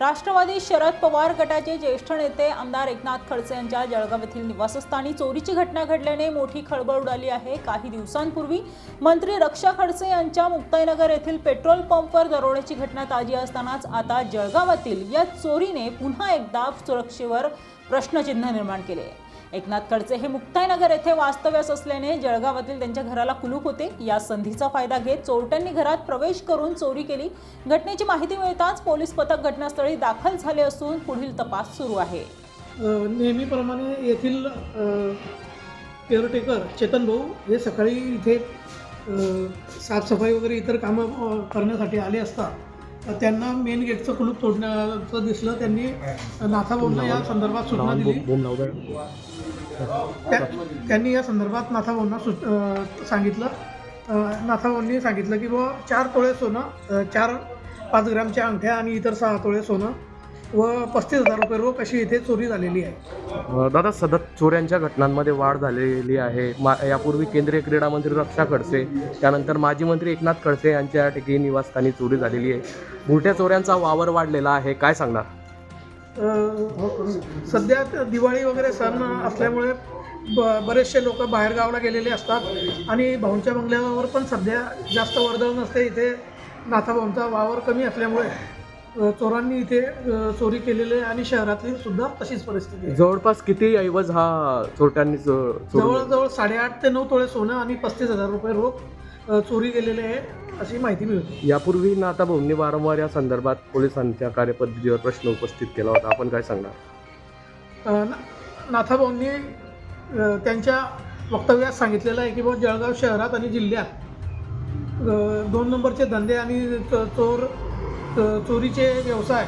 राष्ट्रवादी शरद पवार गटाचे ज्येष्ठ नेते आमदार एकनाथ खडसे यांच्या जळगाव येथील निवासस्थानी चोरीची घटना घडल्याने मोठी खळबळ उडाली आहे काही दिवसांपूर्वी मंत्री रक्षा खडसे यांच्या मुक्ताईनगर येथील पेट्रोल पंपवर दरोड्याची घटना ताजी असतानाच आता जळगावातील या चोरीने पुन्हा एकदा सुरक्षेवर प्रश्नचिन्ह निर्माण केले आहे. एकनाथ खडसे हे मुक्ताईनगर येथे वास्तव्यास असल्याने जळगावातील त्यांच्या घराला कुलूप होते. या संधीचा फायदा घेत चोरट्यांनी घरात प्रवेश करून चोरी केली. घटनेची माहिती मिळताच पोलीस पथक घटनास्थळी दाखल झाले असून पुढील तपास सुरू आहे. नेहमीप्रमाणे येथील केअरटेकर चेतन भाऊ हे सकाळी इथे साफसफाई वगैरे इतर कामं करण्यासाठी आले असता त्यांना मेन गेटचं कुलूप तोडण्याचं दिसलं. त्यांनी नाथाभाऊंना या संदर्भात सूचना दिली. त्या- त्यांनी या संदर्भात नाथाभाऊंना सु सांगितलं. अ, नाथाभाऊंनी सांगितलं की बुवा चार तोळे सोनं चार पाच ग्रामच्या अंगठ्या आणि इतर सहा तोळे सोनं व पस्तीस हजार रुपये रोख अशी इथे चोरी झालेली आहे. अ, दादा सतत चोऱ्यांच्या घटनांमध्ये वाढ झालेली आहे. मा यापूर्वी केंद्रीय क्रीडा मंत्री रक्षा खडसे त्यानंतर माजी मंत्री एकनाथ खडसे यांच्या ठिकाणी निवासस्थानी चोरी झालेली आहे. बुरट्या चोऱ्यांचा वावर वाढलेला आहे. काय सांगणार? सध्या दिवाळी वगैरे सण असल्यामुळे ब बरेचसे लोक बाहेर गावाला गेलेले असतात. आणि भाऊंच्या बंगल्यावर पण सध्या जास्त वर्दळ नसते. इथे नाथाभाऊंचा वावर कमी असल्यामुळे चोरांनी इथे चोरी केलेली आहे आणि शहरातली सुद्धा तशीच परिस्थिती आहे. जवळपास किती ऐवज हा चोरट्यांनी जवळजवळ साडेआठ ते नऊ तोळे सोनं आणि पस्तीस हजार रुपये रोख चोरी गेलेले आहे. अशी माहिती मिळते यापूर्वी नाथा भाऊंनी वारंवार या संदर्भात पोलिसांच्या कार्यपद्धतीवर प्रश्न उपस्थित केला होता. आपण काय सांगणार? नाथाभाऊंनी अ, त्यांच्या वक्तव्यात सांगितलेलं आहे की बुवा जळगाव शहरात आणि जिल्ह्यात अ, दोन नंबरचे धंदे आणि च- चोर च- चोरीचे व्यवसाय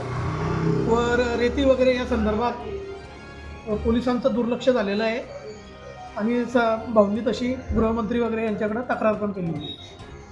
व र- रेती वगैरे या संदर्भात अ, पोलिसांचं दुर्लक्ष झालेलं आहे. आणि स भाऊंनी तशी गृहमंत्री वगैरे यांच्याकडे तक्रार पण केली होती.